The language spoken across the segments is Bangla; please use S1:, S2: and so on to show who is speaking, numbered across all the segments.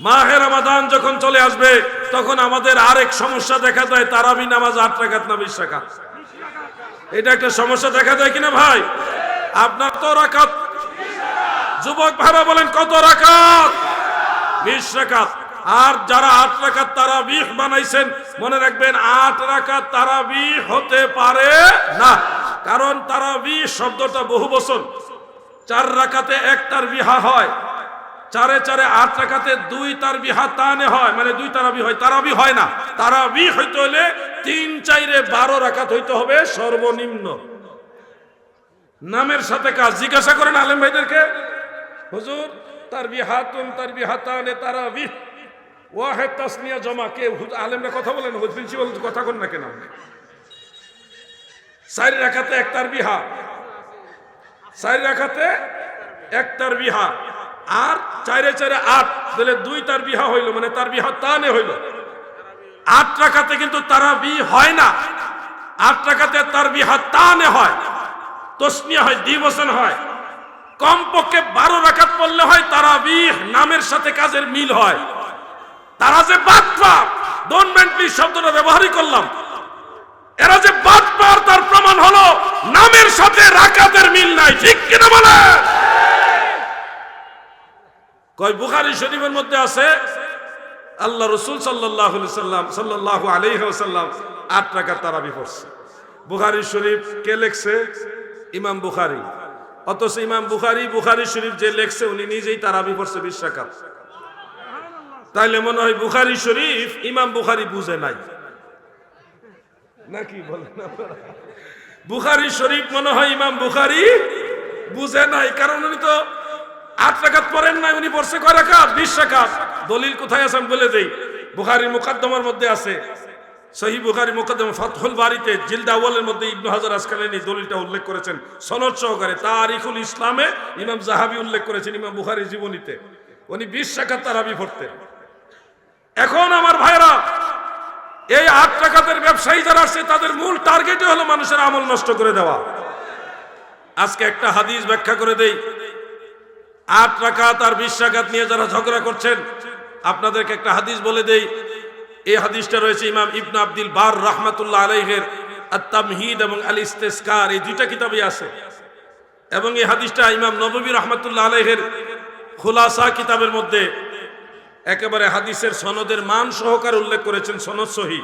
S1: মাহে রমাদান যখন চলে আসবে, তখন আমাদের আরেক সমস্যা দেখা যায় তারাবি নামাজ আট রাকাত না বিশ রাকাত? এটা একটা সমস্যা দেখা যায় কিনা ভাই? আপনার তো রাকাত। যুবক ভাইরা বলেন, কত রাকাত? বিশ রাকাত। আর যারা আট রাকাত তারা বিহ বানাইছেন, মনে রাখবেন আট রাকাত তারা হতে পারে না। কারণ তারা শব্দটা বহু বছর চার রাকাতে একটার বিহা হয় চারে চারে আট রাকাতে দুই তার বিহা তানে হয় মানে দুই তারাবি হয় তারাবি হয় না। তারাবি হইতে হলে তিন চাইরে বারো রাকাত হইতে হবে সর্বনিম্ন। নামের সাথে কাজ, জিজ্ঞাসা করেন আলেম ভাইদেরকে, হুজুর তার বিহাতুন তার বিহাতানে তারা বি ওয়াহেদ তাসনিয়া জমা, কে আলেমরা কথা বলেন প্রিন্সিপাল কথা কন না কেন? চারি রাখাতে একটার বিহা চারি রাখাতে একটার বিহা আর চারে চারে আট। তাহলে দুই তার বিহা হইল মানে তার বিহা তানে হইল। আট টাকাতে কিন্তু তারা বি হয় না। আট টাকাতে তার বিহা তানে হয়, তসনিয়া হয়, দ্বিবচন হয়। কমপক্ষে বারো রাখাত পড়লে হয় তারা বিহ নামের সাথে কাজের মিল হয়। তারা যে ডোন্ট মেন্টলি শব্দটা ব্যবহারই করলাম। এরা যে বাদ বাদপার তার প্রমাণ হলো নামের সাথে রাকাতের মিল নাই। ঠিক কিনা বলে কয়, বুখারী শরীফের মধ্যে আছে, আল্লাহ রসুল সাল্লাহ সাল্লাম সাল্লাহ আলহিহাল্লাম আট টাকার তারাবি পড়ছে। বুখারী শরীফ কে লেখছে? ইমাম বুখারী। অথচ ইমাম বুখারী বুখারী শরীফ যে লেখছে, উনি নিজেই তারাবি পড়ছে বিশ রাকাত। তাইলে মনে হয় বুখারী শরীফ, ইমাম বুখারী বুঝে নাই। নাকি বলেন? বুখারী শরীফ মনে হয় ইমাম বুখারী বুঝে নাই, কারণ উনি তো আট রাকাত পড়েন নাই, উনি পড়ছে কয় রাকাত? বিশ রাকাত। দলিল কোথায় আছে আমি বলে দেই। বুখারীর মুকদ্দমার মধ্যে আছে। সহি বুখারী মুকদ্দমা ফাতহুল বাড়িতে জিলদা আউয়ালের মধ্যে ইবনু হাজার আসকালানি দলিলটা উল্লেখ করেছেন। সনদ সহকারে তারিখুল ইসলামে ইমাম জাহাবি উল্লেখ করেছেন ইমাম বুখারী জীবনীতে। উনি বিশ রাকাত তারাবি পড়তেন। এখন আমার ভাইরা এই আট টাকাতের ব্যবসায়ী যারা আছে, তাদের মূল টার্গেটই হলো মানুষের আমল নষ্ট করে দেওয়া। আজকে একটা হাদিস ব্যাখ্যা করে দেই। আট রাকাত আর বিশ নিয়ে যারা ঝগড়া করছেন, আপনাদেরকে একটা হাদিস বলে দেই। এই হাদিসটা রয়েছে ইমাম ইবনা আব্দুল বার রহমাতুল্লাহ আলাইহের আত্মামহিদ এবং আল ইস্তেস্কার এই দুইটা কিতাবই আছে। এবং এই হাদিসটা ইমাম নববী রহমাতুল্লাহ আলাইহের খোলাসা কিতাবের মধ্যে একেবারে হাদিসের সনদের মান সহকারে উল্লেখ করেছেন, সনদ সহি।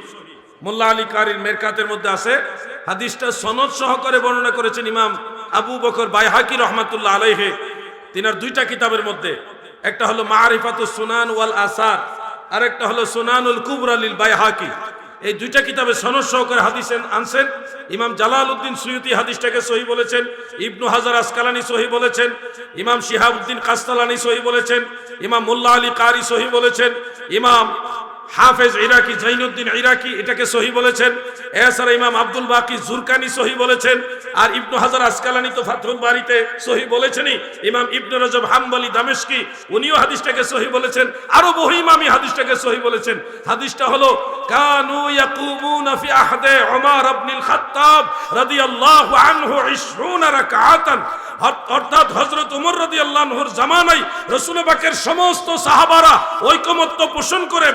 S1: মোল্লা আলী কারির মেরকাতের মধ্যে আছে। হাদিসটা সনদ সহকারে বর্ণনা করেছেন ইমাম আবু বকর বাইহাকি রহমাতুল্লাহ আলাইহে। তিনার দুইটা কিতাবের মধ্যে, একটা হলো মারিফাতু সুনান ওয়াল আসার আর একটা হলো সুনানুল কুবরালিল বাইহাকি। এই দুইটা কিতাবে সনদ সহকারে হাদিস আনছেন, ইমাম জালাল উদ্দিন সুয়ুতি হাদিসটাকে সহি বলেছেন, ইবনু হাজার আসকালানি সহি বলেছেন, ইমাম শিহাবুদ্দিন কাস্তালানি সহি বলেছেন, ইমাম মোল্লা আলী কারি সহি বলেছেন, ইমাম হাফেজ ইরাকি, জৈনুদ্দিন ইরাকি, এটাকে সহি বলেছেন। এছাড়া ইমাম আব্দুল বাকি জুরকানি সহি বলেছেন। আর ইবনু হাজার আসকালানি তো ফাতহুল বাড়িতে সহি বলেছেনই। ইমাম ইবনু রজব হাম্বলি দামেশকি উনিও হাদিসটাকে সহি বলেছেন। আরও বহু ইমামি হাদিসটাকে সহি বলেছেন। হাদিসটা হলো, কানু ইয়াকুমুনা ফি আহদে ওমর ইবনুল খাত্তাব রাদিয়াল্লাহু আনহু 20 রাকাতান অর্থাৎ হযরত ওমর রাদিয়াল্লাহুর জামানায় রাসূল পাকের সমস্ত সাহাবারা ঐকমত্য পোষণ করে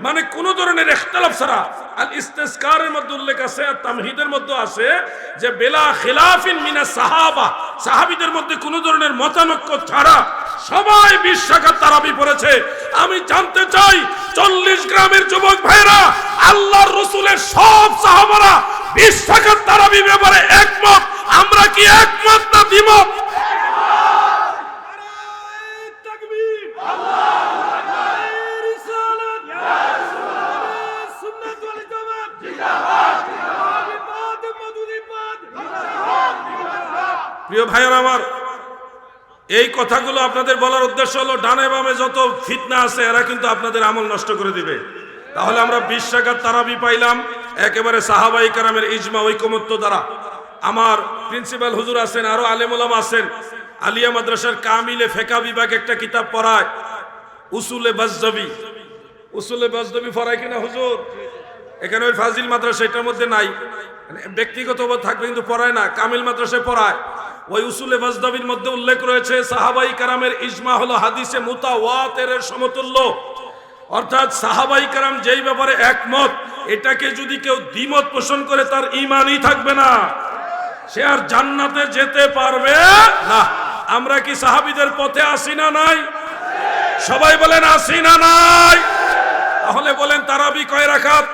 S1: মানে কোন ধরনের ইখতিলাফ ছাড়া আল ইস্তিসকারের মধ্যে উল্লেখ আছে তামহিদের মধ্যে আছে যে বেলা খিলাফিন মিনা সাহাবা, সাহাবীদের মধ্যে কোন ধরনের মতানৈক্য ছাড়া সবাই বিশ শাখা তারাবি আমি জানতে চাই, চল্লিশ গ্রামের যুবক ভাইরা আল্লাহর রসুলের সব সাহাবারা বিশ তারাবি ব্যাপারে একমত। আমরা কি একমত না দ্বিমত? প্রিয় ভাইয়ের আমার, এই কথাগুলো আপনাদের বলার উদ্দেশ্য হলো, ডানে বামে যত ফিতনা আছে, এরা কিন্তু আপনাদের আমল নষ্ট করে দিবে। তাহলে আমরা বিশ তারাবি পাইলাম। একেবারে সাহাবাই কারামের ইজমা, ঐকমত্য দ্বারা। আমার প্রিন্সিপাল হুজুর আছেন, আরও আলেমুলাম আছেন। আলিয়া মাদ্রাসার কামিলে ফেকা বিভাগ একটা কিতাব পড়ায়, উসুলে বাজদবি উসুলে বাজদবি পড়ায় কিনা হুজুর? এখানে ওই ফাজিল মাদ্রাসা, এটার মধ্যে নাই। মানে ব্যক্তিগত থাকবে, কিন্তু পড়ায় না, কামিল মাদ্রাসায় পড়ায়। ওই উসুলে বাজদাবির মধ্যে উল্লেখ রয়েছে, সাহাবাই কারামের ইজমা হলো হাদিসে মুতাওয়াতের সমতুল্য। অর্থাৎ সাহাবাই কারাম যেই ব্যাপারে একমত এটাকে যদি কেউ দ্বিমত পোষণ করে, তার ইমানই থাকবে না। সে আর জান্নাতে যেতে পারবে না। আমরা কি সাহাবিদের পথে আসি না নাই? সবাই বলেন, আসি না নাই। তাহলে বলেন, তারাবি কয় রাখাত?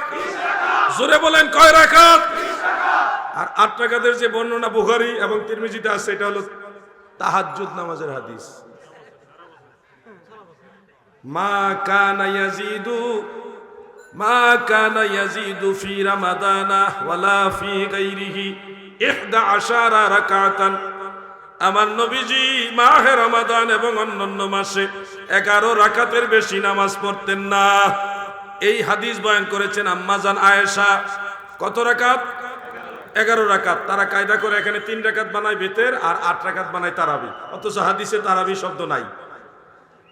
S1: জোরে বলেন, কয় রাখাত? আর আট টাকাদের যে বর্ণনা বুখারি এবং তিরমিজিতে আছে, এটা হলো তাহাজ্জুদ নামাজের হাদিস। মা কানা ইয়াজিদু মা কানা ইয়াজিদু ফি রামাদানা ওয়ালা ফি গায়রিহি ইহদা আশারা রাকাতান। আমার নবীজি মাহে রমাদান এবং অন্যান্য মাসে এগারো রাকাতের বেশি নামাজ পড়তেন না। এই হাদিস বয়ান করেছেন আম্মাজান আয়েশা। কত রাকাত? এগারো রাকাত। তারা কায়দা করে এখানে তিন রাকাত বানায় বেতের আর আট রাকাত বানায় তারাবি। অথচ হাদিসে তারাবি শব্দ নাই।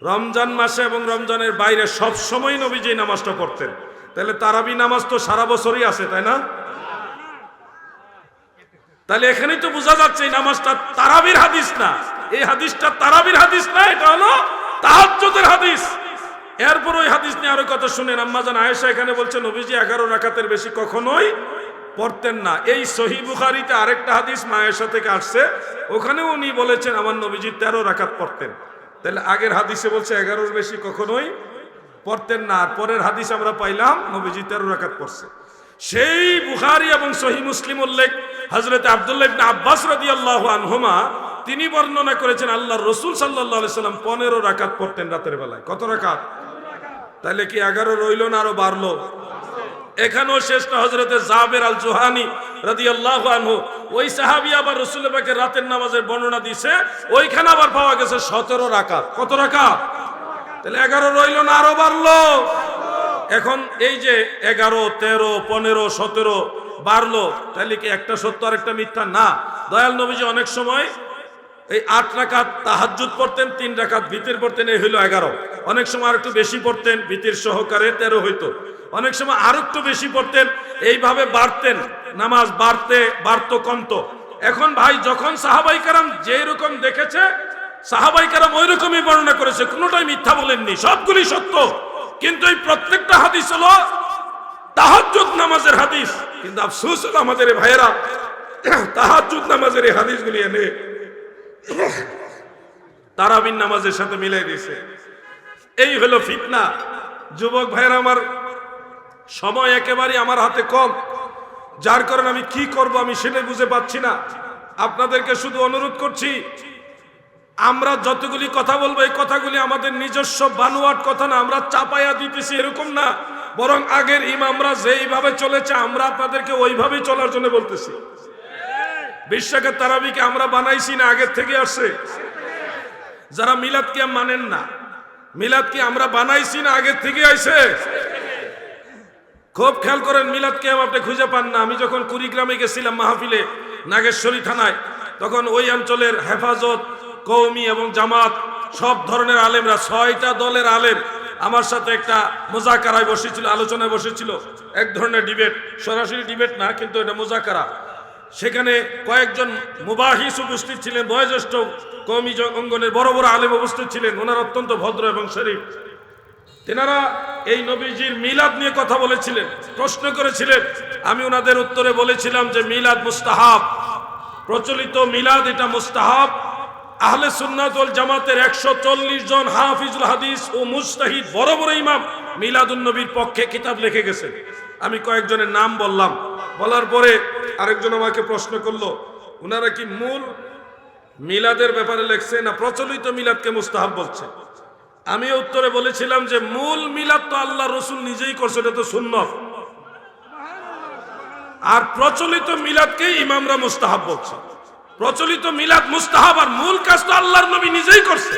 S1: রমজান মাসে এবং রমজানের বাইরে সব সময় নবীজি নামাজটা পড়তেন। তাহলে তারাবি নামাজ তো সারা বছরই আছে, তাই না? তাহলে এখানেই তো বোঝা যাচ্ছে এই নামাজটা তারাবির হাদিস না। এই হাদিসটা তারাবির হাদিস না, এটা হলো তাহাজ্জুদের হাদিস। এরপর ওই হাদিস নিয়ে আরও কথা শুনেন। আম্মাজান আয়েশা এখানে বলছে, নবীজি এগারো রাকাতের বেশি কখনোই পড়তেন না। এই সহি বুখারিতে আরেকটা হাদিস মায়েশা থেকে আসছে ওখানে উনি বলেছেন, আমার নবীজি তেরো রাকাত পড়তেন। তাহলে আগের হাদিসে বলছে, এগারোর বেশি কখনোই পড়তেন না। আর পরের হাদিস আমরা পাইলাম, নবীজি তেরো রাকাত পড়ছে। সেই বুখারি এবং সহি মুসলিম উল্লেখ হজরত আবদুল্লাহ আব্বাস রাদিয়াল্লাহু আনহুমা, তিনি বর্ণনা করেছেন আল্লাহ রসুল আলাইহি সাল্লাম পনেরো রাকাত পড়তেন রাতের বেলায়। কত রাকাত? তাহলে কি এগারো রইল না আরও বাড়লো? এখানেও শেষ না হজরতে জাবের আল জোহানি রাদিয়াল্লাহু আনহু, ওই সাহাবি আবার রসুল রাতের নামাজের বর্ণনা দিছে ওইখানে আবার পাওয়া গেছে সতেরো রাকাত। কত রাকাত? তাহলে এগারো রইল না, আরও বাড়লো। এখন এই যে এগারো, তেরো, পনেরো, সতেরো বাড়লো, তাহলে কি একটা সত্য আর একটা মিথ্যা? না। দয়াল নবীজি অনেক সময় এই আট রাকাত তাহাজ্জুদ পড়তেন, তিন রাকাত ভিতের পড়তেন, এই হইল এগারো। অনেক সময় আর একটু বেশি পড়তেন, ভিতের সহকারে তেরো হইতো। অনেক সময় আর একটু বেশি পড়তেন, এইভাবে বাড়তেন, নামাজ বাড়তে, বাড়তো, কমতো। এখন ভাই, যখন সাহাবাই কারাম যেই রকম দেখেছে সাহাবাই কারাম ওই রকমই বর্ণনা করেছে, কোনোটাই মিথ্যা বলেননি, সবগুলি সত্য। কিন্তু এই প্রত্যেকটা হাদিস হলো তাহাজ্জুদ নামাজের হাদিস। কিন্তু আফসোস হলো আমাদের ভাইয়েরা, তাহাজ্জুদ নামাজের এই হাদিসগুলি এনে তারাবিন নামাজের সাথে মিলাই দিয়েছে। এই হলো ফিতনা। যুবক ভাইয়েরা, আমার সময় একেবারে আমার হাতে কম। যার কারণে আমি কি করব আমি সেটাই বুঝে পাচ্ছি না। আপনাদেরকে শুধু অনুরোধ করছি আমরা যতগুলি কথা বলব, এই কথাগুলি আমাদের নিজস্ব বানুয়াট কথা না, আমরা চাপাইয়া দিতেছি এরকম না। বরং আগের ইমামরা যেইভাবে চলেছে, আমরা আপনাদেরকে ওইভাবেই চলার জন্য বলতেছি। বিশ্বাকের তারাবিকে আমরা বানাইছি না, আগের থেকে আসছে। যারা মিলাদকে মানেন না, মিলাদকে আমরা বানাইছি না, আগের থেকে আইছে। খুব খেয়াল করেন মিলাদ কেম আপনি খুঁজে পান না। আমি যখন কুড়িগ্রামে গেছিলাম মাহফিলে, নাগেশ্বরী থানায়, তখন ওই অঞ্চলের হেফাজত কৌমি এবং জামাত, সব ধরনের আলেমরা, ছয়টা দলের আলেম আমার সাথে একটা মোজাকারায় বসেছিল, আলোচনায় বসেছিল। এক ধরনের ডিবেট, সরাসরি ডিবেট না, কিন্তু এটা মোজাকারা। সেখানে কয়েকজন মুবাহিস উপস্থিত ছিলেন, বয়োজ্যেষ্ঠ কৌমি অঙ্গনের বড় বড় আলেম উপস্থিত ছিলেন, ওনার অত্যন্ত ভদ্র এবং শরীফ। তেনারা এই নবীজির মিলাদ নিয়ে কথা বলেছিলেন, প্রশ্ন করেছিলেন। আমি ওনাদের উত্তরে বলেছিলাম যে মিলাদ মুস্তাহাব, প্রচলিত মিলাদ এটা মুস্তাহাব। আহলে সুন্নাত ওয়াল জামাতের একশো চল্লিশ জন হাফিজুল হাদিস ও মুস্তাহিদ বড় বড় ইমাম মিলাদুন নবীর পক্ষে কিতাব লিখে গেছে। আমি কয়েকজনের নাম বললাম। বলার পরে আরেকজন আমাকে প্রশ্ন করল ওনারা কি মূল মিলাদের ব্যাপারে লেখছে না প্রচলিত মিলাদকে মুস্তাহাব বলছে? আমি উত্তরে বলেছিলাম যে, মূল মিলাদ তো আল্লাহ রসুল নিজেই করছে, এটা তো শূন্য আর প্রচলিত মিলাদকেই ইমামরা মুস্তাহাব বলছে। প্রচলিত মিলাদ মুস্তাহাব আর মূল কাজ তো আল্লাহর নবী নিজেই করছে।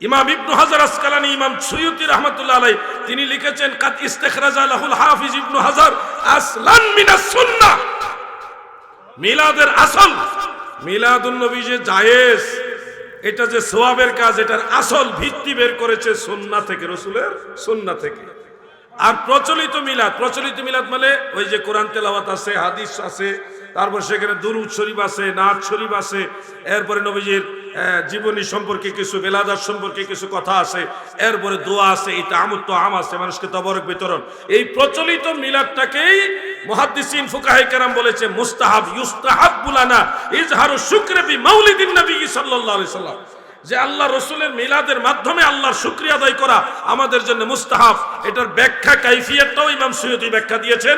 S1: ইমাম ইবনু হাজার আসকালানি, ইমাম সৈয়দি রহমতুল্লাহ আলাই তিনি লিখেছেন কাত ইস্তেখরাজা লাহুল হাফিজ ইবনু হাজার আসলান মিনাস সুন্নাহ। মিলাদের আসল, মিলাদুন নবী যে জায়েজ, এটা যে সোয়াবের কাজ, এটার আসল ভিত্তি বের করেছে সুন্না থেকে, রসুলের সুন্না থেকে। আর প্রচলিত মিলাদ প্রচলিত মিলাদ মানে ওই যে কোরআন তেলাওয়াত আছে, হাদিস আছে তারপর সেখানে দুরুদ শরীফ আছে, নাচ শরীফ আছে, এরপরে নবীজির জীবনী সম্পর্কে কিছু, বেলাদার সম্পর্কে কিছু কথা আছে, এরপরে দোয়া আছে, এটা আমুত্ত আম আছে, মানুষকে তবরক বিতরণ। এই প্রচলিত মিলাদটাকেই মুহাদ্দিসিন কেরাম বলেছে, মুস্তাহাব ইউস্তাহাব বুলানা ইজহারু শুক্রে বি মাউলিদিন নবী সাল্লাল্লাহু আলাইহি সাল্লাম। যে আল্লাহ রসুলের মিলাদের মাধ্যমে আল্লাহর শুক্রিয়া আদায় করা আমাদের জন্য মুস্তাহাব। এটার ব্যাখ্যা কাইফিয়াতটাও ইমাম সৈয়দি ব্যাখ্যা দিয়েছেন।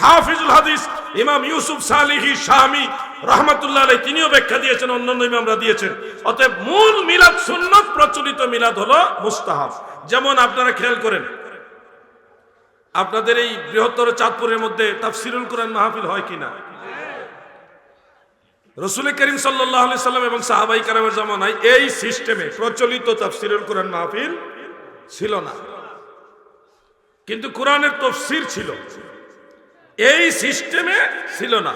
S1: হাফিজুল হাদিস ইমাম ইউসুফ সালিহি শামি রহমতুল্লাহ আলাই তিনিও ব্যাখ্যা দিয়েছেন, অন্যান্য ইমামরা দিয়েছেন। অতএব মূল মিলাদ সুন্নত, প্রচলিত মিলাদ হলো মুস্তাহাব। যেমন আপনারা খেয়াল করেন, আপনাদের এই বৃহত্তর চাঁদপুরের মধ্যে তাফসিরুল কোরআন মাহফিল হয় কিনা? রসুল করিম সাল্লাহ সাল্লাম এবং সাহাবাই কারামের জামানায় এই সিস্টেমে প্রচলিত তাফসিরুল কোরআন মাহফিল ছিল না। কিন্তু কোরআনের তফসির ছিল। এই সিস্টেমে ছিল না।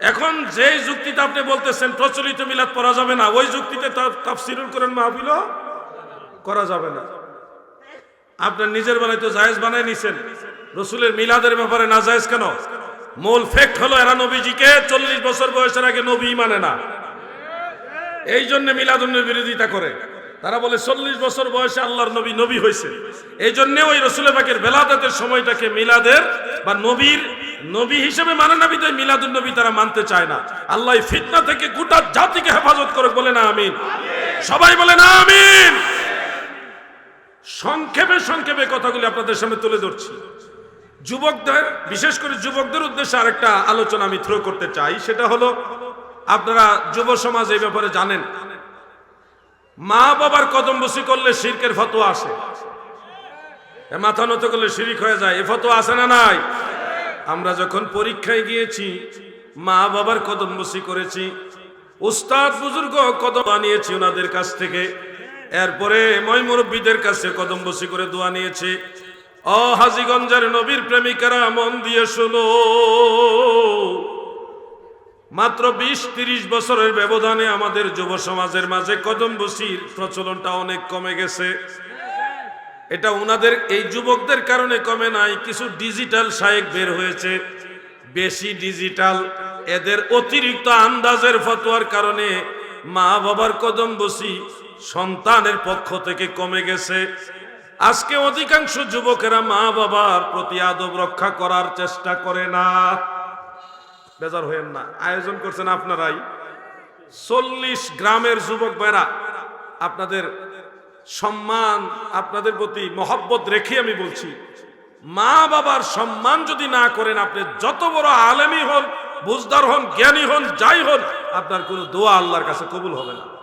S1: এখন যে যুক্তিতে আপনি বলতেছেন, প্রচলিত মিলাদ পড়া যাবে না, ওই যুক্তিতে তাফসিরুল কোরআন মাহফিলও করা যাবে না। আপনার নিজের বেলায় তো জায়েজ বানায় নিছেন। রসুলের মিলাদের ব্যাপারে না জায়েজ কেন? মূল ফ্যাক্ট হলো এরা নবীজিকে চল্লিশ বছর বয়সের আগে নবী মানে না। এই জন্য মিলাদুন্নের বিরোধিতা করে। তারা বলে, চল্লিশ বছর বয়সে আল্লাহর নবী নবী হয়েছে। এই জন্য ওই রসুল পাকের বেলাদাতের সময়টাকে মিলাদের বা নবীর নবী হিসেবে মানে না বিদায় মিলাদুন নবী তারা মানতে চায় না। আল্লাহ ফিতনা থেকে গোটা জাতিকে হেফাজত করে বলে না আমিন। সবাই বলে না আমিন। সংক্ষেপে সংক্ষেপে কথাগুলি আপনাদের সামনে তুলে ধরছি। যুবকদের, বিশেষ করে যুবকদের উদ্দেশ্যে আরেকটা আলোচনা আমি থ্রো করতে চাই। সেটা হলো, আপনারা যুব সমাজ এই ব্যাপারে জানেন, মা বাবার কদম বসি করলে শিরকের ফতোয়া আসে। মাথা নত করলে শিরিক হয়ে যায়। এ ফতোয়া আসে না নাই? আমরা যখন পরীক্ষায় গিয়েছি, মা বাবার কদম বসি করেছি, উস্তাদ বুজুর্গ কদম আনিয়েছি ওনাদের কাছ থেকে, এরপরে ময় মুরব্বীদের কাছে কদম বসি করে দোয়া নিয়েছি। ও হাজিগঞ্জের নবীর প্রেমিকারা মন দিয়ে শুনো। মাত্র বিশ তিরিশ বছরের ব্যবধানে আমাদের যুব সমাজের মাঝে কদম বসির প্রচলনটা অনেক কমে গেছে। এটা ওনাদের এই যুবকদের কারণে কমে নাই, কিছু ডিজিটাল শায়েক বের হয়েছে। বেশি ডিজিটাল, এদের অতিরিক্ত আন্দাজের ফতোয়ার কারণে মা বাবার কদম বসি সন্তানের পক্ষ থেকে কমে গেছে। আজকে অধিকাংশ যুবকেরা মা বাবার প্রতি আদব রক্ষা করার চেষ্টা করে না। বেজার হয়েন না। আয়োজন করছেন আপনারাই। চল্লিশ গ্রামের যুবক ভাইরা, আপনাদের সম্মান, আপনাদের প্রতি মহব্বত রেখে আমি বলছি, মা বাবার সম্মান যদি না করেন, আপনি যত বড় আলেমী হন, বুঝদার হন, জ্ঞানী হন, যাই হন, আপনার কোনো দোয়া আল্লাহর কাছে কবুল হবে না।